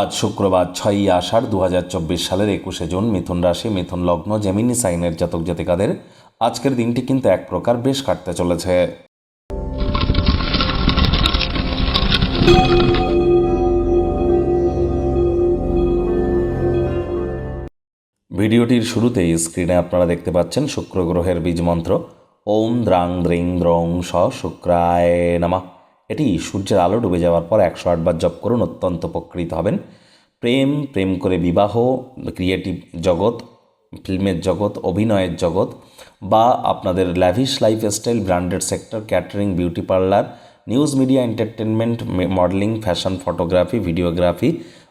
আজ শুক্রবার ছয়ই আষাঢ় দু হাজার চব্বিশ সালের একুশে জুন মিথুন রাশি, মিথুন লগ্ন, জেমিনি সাইনের জাতক জাতিকাদের আজকের দিনটি কিন্তু এক প্রকার বেশ কাটতে চলেছে। ভিডিওটির শুরুতেই স্ক্রিনে আপনারা দেখতে পাচ্ছেন শুক্র গ্রহের বীজ মন্ত্র। ওম দ্রাং দ্রিং দ্রং স শুক্রায় নামা। এটি সূর্যের আলো ডুবে যাওয়ার পর একশো আটবার জপ করুন, অত্যন্ত উপকৃত হবেন। প্রেম প্রেম করে বিবাহ ক্রিয়েটিভ জগৎ, ফিল্মের জগৎ, অভিনয়ের জগৎ, বা আপনাদের lavish lifestyle branded sector catering beauty parlour news media entertainment modeling fashion photography videography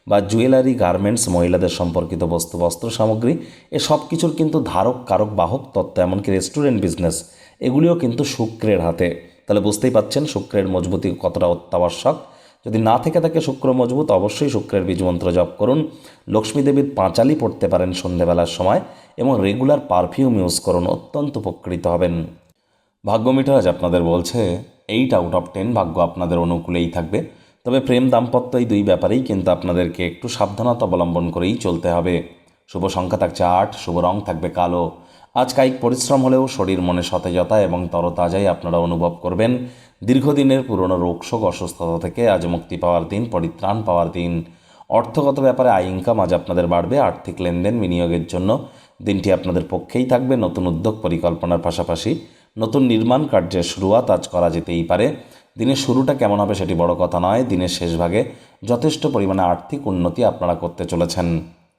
বা জুয়েলারি গার্মেন্টস মহিলাদের সম্পর্কিত বস্তু, বস্ত্র সামগ্রী, এ সব কিছুর কিন্তু ধারক, কারক, বাহক, তত্ত্ব, এমনকি রেস্টুরেন্ট বিজনেস এগুলিও কিন্তু শুক্রের হাতে। তাহলে বুঝতেই পাচ্ছেন শুক্রের মজবুতি কতটা অত্যাবশ্যক। যদি না থেকে থাকে শুক্র মজবুত, অবশ্যই শুক্রের বীজ মন্ত্র জপ করুন। লক্ষ্মী দেবীর পাঁচালি পড়তে পারেন সন্ধেবেলার সময় এবং রেগুলার পারফিউম ইউজ করুন, অত্যন্ত উপকৃত হবেন। ভাগ্য মিঠারাজ আপনাদের বলছে এইট আউট অফ টেন ভাগ্য আপনাদের অনুকূলেই থাকবে। তবে প্রেম দাম্পত্য এই দুই ব্যাপারেই কিন্তু আপনাদেরকে একটু সাবধানতা অবলম্বন করেই চলতে হবে। শুভ সংখ্যা থাকছে আট, শুভ রং থাকবে কালো। আজ কায়িক পরিশ্রম হলেও শরীর মনে সতেজতা এবং তরতাজাই আপনারা অনুভব করবেন। দীর্ঘদিনের পুরনো রোগশোক অসুস্থতা থেকে আজ মুক্তি পাওয়ার দিন, পরিত্রাণ পাওয়ার দিন। অর্থগত ব্যাপারে আয় ইনকাম আজ আপনাদের বাড়বে। আর্থিক লেনদেন বিনিয়োগের জন্য দিনটি আপনাদের পক্ষেই থাকবে। নতুন উদ্যোগ পরিকল্পনার পাশাপাশি নতুন নির্মাণ কার্যের শুরুয়াত আজ করা যেতেই পারে। দিনের শুরুটা কেমন হবে সেটি বড় কথা নয়। দিনের শেষ ভাগে যথেষ্ট পরিমাণে আর্থিক উন্নতি আপনারা করতে চলেছেন।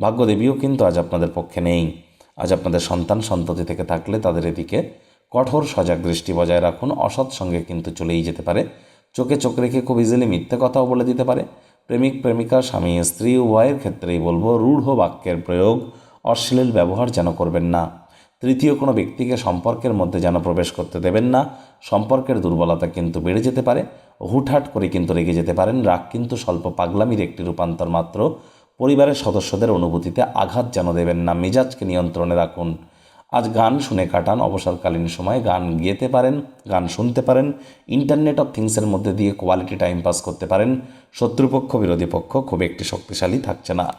ভাগ্যদেবীও কিন্তু আজ আপনাদের পক্ষে নেই। আজ আপনাদের সন্তান সন্ততি থেকে থাকলে তাদের এদিকে কঠোর সজাগ দৃষ্টি বজায় রাখুন। অসৎ সঙ্গে কিন্তু চলেই যেতে পারে। চোখে চোখ রেখে খুব ইজিলি মিথ্যে কথাও বলে দিতে পারে। প্রেমিক, প্রেমিকা, স্বামী, স্ত্রী, উভয়ের ক্ষেত্রেই বলব, রূঢ় বাক্যের প্রয়োগ অশ্লীল ব্যবহার যেন করবেন না। তৃতীয়, কোনো ব্যক্তিকে সম্পর্কের মধ্যে যেন প্রবেশ করতে দেবেন না। সম্পর্কের দুর্বলতা কিন্তু বেড়ে যেতে পারে। হুটহাট করে কিন্তু রেগে যেতে পারেন। রাগ কিন্তু স্বল্প পাগলামির একটি রূপান্তর মাত্র। পরিবারের সদস্যদের অনুভূতিতে আঘাত যেন দেবেন না। মেজাজকে নিয়ন্ত্রণে রাখুন। আজ গান শুনে কাটান। অবসরকালীন সময়ে গান গেতে পারেন, গান শুনতে পারেন ইন্টারনেট অফ থিংসের মধ্যে দিয়ে কোয়ালিটি টাইম পাস করতে পারেন। শত্রুপক্ষ, বিরোধী পক্ষ খুব একটি শক্তিশালী থাকছে না।